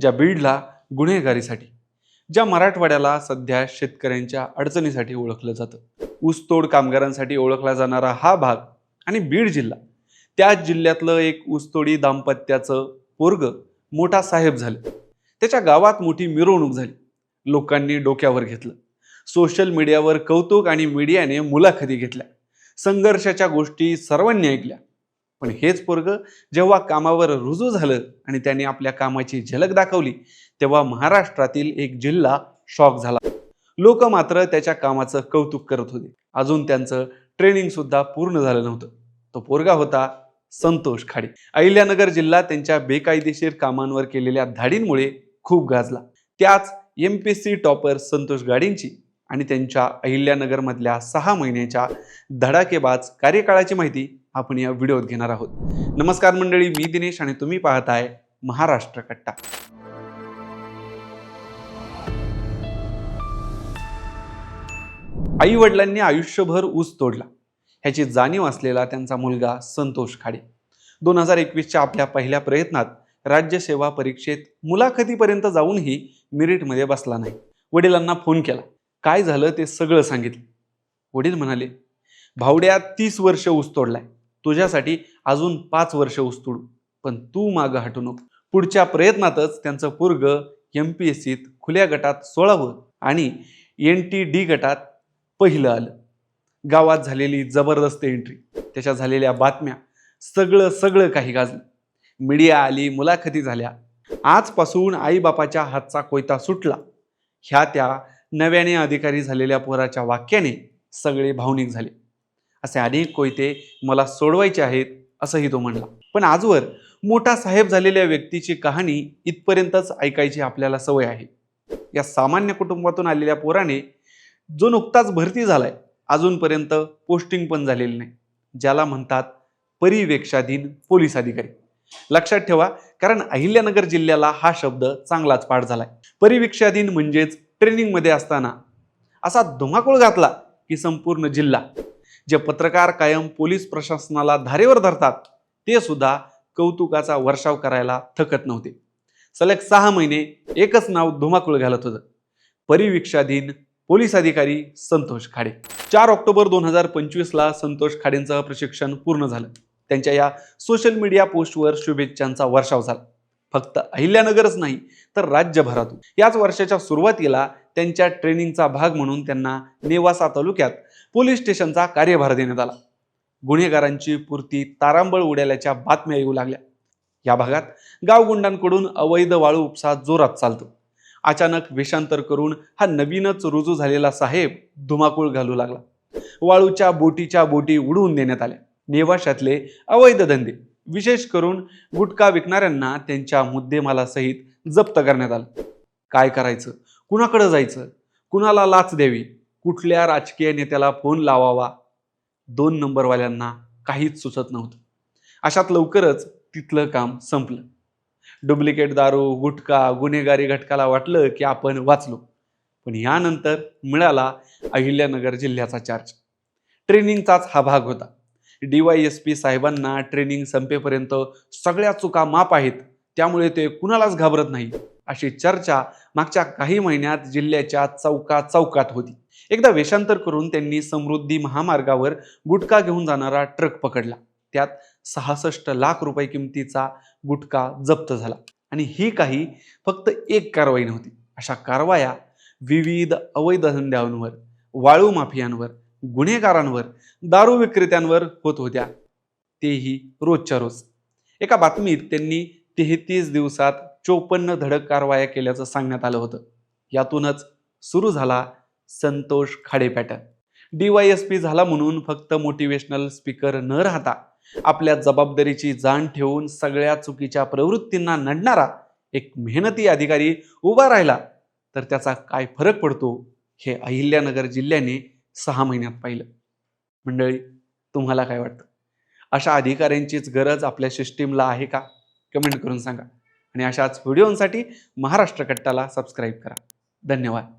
ज्या बीडला गुन्हेगारीसाठी ज्या मराठवाड्याला सध्या शेतकऱ्यांच्या अडचणीसाठी ओळखलं जातं. ऊसतोड कामगारांसाठी ओळखला जाणारा हा भाग आणि बीड जिल्हा त्याच जिल्ह्यातलं एक ऊसतोडी दाम्पत्याचं पोरग मोठा साहेब झालं. त्याच्या गावात मोठी मिरवणूक झाली. लोकांनी डोक्यावर घेतलं. सोशल मीडियावर कौतुक आणि मीडियाने मुलाखती घेतल्या. संघर्षाच्या गोष्टी सर्वांनी ऐकल्या. पण हेच पोरग जेव्हा कामावर रुजू झालं आणि त्याने आपल्या कामाची झलक दाखवली तेव्हा महाराष्ट्रातील एक जिल्हा शॉक झाला. लोक मात्र त्याच्या कामाचं कौतुक करत होते. अजून त्यांचं ट्रेनिंग सुद्धा पूर्ण झालं नव्हतं. तो पोरगा होता संतोष खाडे. अहिल्यानगर जिल्हा त्यांच्या बेकायदेशीर कामांवर केलेल्या धाडींमुळे खूप गाजला. त्याच M P C topper Santosh गाडींची आणि त्यांच्या अहिल्यानगरमधल्या सहा महिन्याच्या धडाकेबाज कार्यकाळाची माहिती आपण या व्हिडिओत घेणार आहोत. नमस्कार मंडळी मी दिनेश आणि तुम्ही पाहताय महाराष्ट्र कट्टा. आई वडिलांनी आयुष्यभर ऊस तोडला. ह्याची जाणीव असलेला त्यांचा मुलगा संतोष खाडे. दोन हजार एकवीसच्या आपल्या पहिल्या प्रयत्नात राज्यसेवा परीक्षेत मुलाखतीपर्यंत जाऊनही मिरिटमध्ये बसला नाही. वडिलांना फोन केला. काय झालं ते सगळं सांगितलं. वडील म्हणाले भावड्या तीस वर्ष ऊस तोडलाय. तुझ्यासाठी अजून पाच वर्ष उस्तूड पण तू मागं हटू नको. पुढच्या प्रयत्नातच त्यांचं पूर्ग एम पी एस सीत खुल्या गटात सोळावं आणि एन टी डी गटात पहिलं आलं. गावात झालेली जबरदस्त एंट्री त्याच्या झालेल्या बातम्या सगळं सगळं काही गाजलं. मीडिया आली मुलाखती झाल्या. आजपासून आईबापाच्या हातचा कोयता सुटला. ह्या त्या नव्याने अधिकारी झालेल्या पोराच्या वाक्याने सगळे भावनिक झाले. असे अनेक कोयते मला सोडवायचे आहेत असंही तो म्हणला. पण आजवर मोठा साहेब झालेल्या व्यक्तीची कहाणी इथपर्यंतच ऐकायची आपल्याला सवय आहे. या सामान्य कुटुंबातून आलेल्या पोराने जो नुकताच भरती झालाय अजूनपर्यंत पोस्टिंग पण झालेली नाही. ज्याला म्हणतात परिवेक्षाधीन पोलीस अधिकारी. लक्षात ठेवा कारण अहिल्यानगर जिल्ह्याला हा शब्द चांगलाच पाठ झालाय. परिवेक्षाधीन म्हणजेच ट्रेनिंगमध्ये असताना असा धुमाकूळ घातला की संपूर्ण जिल्हा जे पत्रकार कायम पोलीस प्रशासनाला धारेवर धरतात ते सुद्धा कौतुकाचा वर्षाव करायला थकत नव्हते. सलग सहा महिने एकच नाव धुमाकूळ घालत होतं. परिवीक्षाधीन पोलीस अधिकारी संतोष खाडे. चार ऑक्टोबर दोन हजार पंचवीसला संतोष खाडेंचं प्रशिक्षण पूर्ण झालं. त्यांच्या या सोशल मीडिया पोस्टवर शुभेच्छांचा वर्षाव झाला. फक्त अहिल्यानगरच नाही तर राज्यभरातून. याच वर्षाच्या सुरुवातीला त्यांच्या ट्रेनिंगचा भाग म्हणून त्यांना नेवासा तालुक्यात पोलीस स्टेशनचा कार्यभार देण्यात आला. गुन्हेगारांची पूर्ती तारांबळ उडाल्याच्या बातम्या येऊ लागल्या. या भागात गावगुंडांकडून अवैध वाळू उपसा जोरात चालतो. अचानक वेषांतर करून हा नवीनच रुजू झालेला साहेब धुमाकूळ घालू लागला. वाळूच्या बोटीच्या बोटी उडवून देण्यात आल्या. नेवाशातले अवैध धंदे विशेष करून गुटखा विकणाऱ्यांना त्यांच्या मुद्देमालासहित जप्त करण्यात आलं. काय करायचं? कुणाकडं जायचं? कुणाला लाच द्यावी? कुठल्या राजकीय नेत्याला फोन लावावा? दोन नंबरवाल्यांना काहीच सुचत नव्हतं. अशात लवकरच तिथलं काम संपलं. डुप्लिकेट दारू गुटखा गुन्हेगारी घटकाला वाटलं की आपण वाचलो. पण यानंतर मिळाला अहिल्यानगर जिल्ह्याचा चार्ज ट्रेनिंगचाच हा भाग होता. डी वाय एस पी साहेबांना ट्रेनिंग संपेपर्यंत सगळ्या चुका माप आहेत. त्यामुळे ते कुणालाच घाबरत नाही. अशी चर्चा मागच्या काही महिन्यात जिल्ह्याच्या चौका चौकात होती. एकदा वेषांतर करून त्यांनी समृद्धी महामार्गावर गुटखा घेऊन जाणारा ट्रक पकडला. त्यात सहासष्ट लाख रुपये किमतीचा गुटखा जप्त झाला आणि ही काही फक्त एक कारवाई नव्हती. अशा कारवाया विविध अवैध धंद्यांवर वाळू माफियांवर गुन्हेगारांवर दारू विक्रेत्यांवर होत होत्या. तेही रोजच्या रोज. एका बातमीत त्यांनी तेहतीस दिवसात चोपन्न धडक कारवाया केल्याचं सांगण्यात आलं होतं. यातूनच सुरू झाला Santosh Khade pattern. D Y S P झाला म्हणून फक्त मोटिवेशनल स्पीकर न राहता आपल्या जबाबदारीची जाण ठेवून सगळ्या चुकीच्या प्रवृत्तींना नडणारा एक मेहनती अधिकारी उभा राहिला. तर त्याचा काय फरक पडतो हे अहिल्यानगर जिल्ह्याने सहा महिन्यात पाहिलं. मंडळी तुम्हाला काय वाटतं? अशा अधिकाऱ्यांचीच गरज आपल्या सिस्टीमला आहे का? कमेंट करून सांगा. आणि अशाच व्हिडिओंसाठी महाराष्ट्र कट्टाला सबस्क्राईब करा. धन्यवाद.